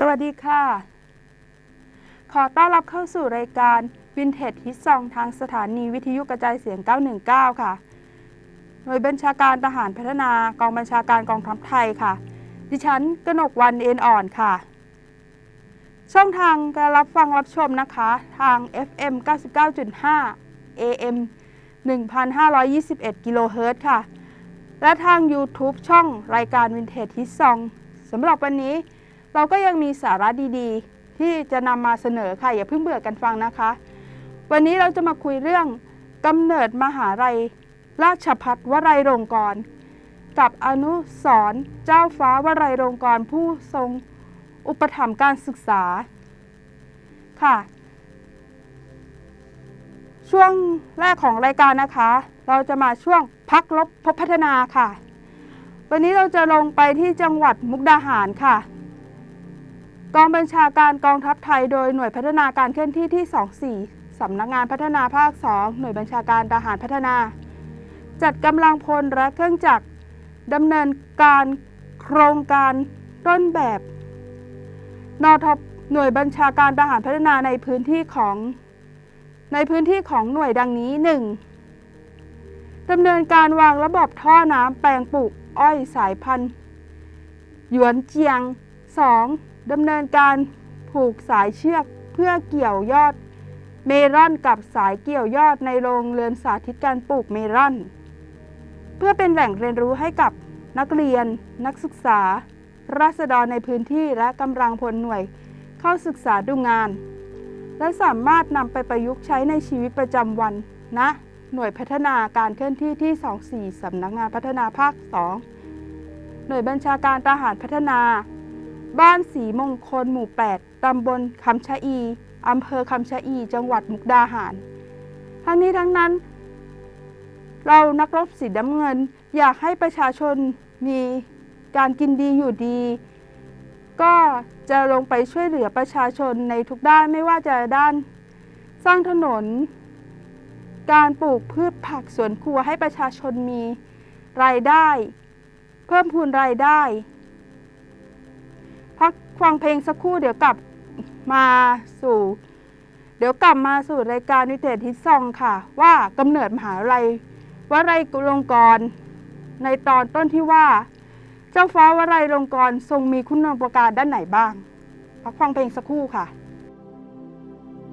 สวัสดีค่ะ ขอต้อนรับเข้าสู่รายการวินเทจฮิตซองทางสถานีวิทยุกระจายเสียง 919 ค่ะ หน่วยบัญชาการทหารพัฒนากองบัญชาการกองทัพไทยค่ะ ดิฉันกนกวันเอ็นอ่อนค่ะ ช่องทางการรับฟังรับชมนะคะ ทาง FM 99.5 AM 1521 กิโลเฮิรตซ์ค่ะ และทาง YouTube ช่องรายการวินเทจฮิตซองสำหรับวันนี้ เราก็ยังมีสาระดีๆ ที่จะนำมาเสนอค่ะ อย่าเพิ่งเบื่อกันฟังนะคะ วันนี้เราจะมาคุยเรื่องกำเนิดมหาลัย ราชพัฒวรยโรงกรกับอนุสรเจ้าฟ้าวรยโรงกรผู้ทรงอุปถัมภ์การศึกษาค่ะ ช่วงแรกของรายการนะคะ เราจะมาช่วงพักลบพบพัฒนาค่ะ วันนี้เราจะลงไปที่จังหวัดมุกดาหารค่ะ กองบัญชาการกองทัพไทยโดยหน่วยพัฒนาการเคลื่อนที่ที่ 24 สำนักงานพัฒนาภาค 2 หน่วยบัญชาการทหารพัฒนา จัดกำลังพลและเครื่องจักรดำเนินการโครงการต้นแบบนทบหน่วยบัญชาการทหารพัฒนาในพื้นที่ของในพื้นที่ของหน่วยดังนี้ 1. ดำเนินการวางระบบท่อน้ำแปลงปลูกอ้อยสายพันธุ์ หยวนเจียง 2. ดำเนินการผูกสายเชือกเพื่อเกี่ยวยอดเมลอนกับสายเกี่ยวยอดในโรงเรือนสาธิตการปลูกเมลอน เพื่อเป็นแหล่งเรียนรู้ให้กับนักเรียน นักศึกษา ราษฎรในพื้นที่และกำลังพลหน่วยเข้าศึกษาดูงาน และสามารถนำไปประยุกต์ใช้ในชีวิตประจำวันณนะหน่วยพัฒนาการเคลื่อนที่ที่ 24สำนักงานพัฒนาภาค 2 หน่วยบัญชาการทหารพัฒนา บ้านสีมงคลหมู่ 8 ตำบลคำชะอี อำเภอคำชะอี จังหวัดมุกดาหาร ทั้งนี้ทั้งนั้น เรานักรบสีน้ำเงิน อยากให้ประชาชนมีการกินดีอยู่ดี ก็จะลงไปช่วยเหลือประชาชนในทุกด้านไม่ว่าจะด้าน สร้างถนน การปลูกพืชผักสวนครัวให้ประชาชนมีรายได้ เพิ่มพูนรายได้ ฟังเพลงสักครู่เดี๋ยวกลับมาสู่ เดี๋ยวกลับมาสู่รายการวิเทศฮิตซองค่ะ ว่ากำเนิดมหาลัยวลัยลงกร ในตอนต้นที่ว่า เจ้าฟ้าวลัยลงกรทรงมีคุณอุปการด้านไหนบ้างพักฟังเพลงสักครู่ค่ะ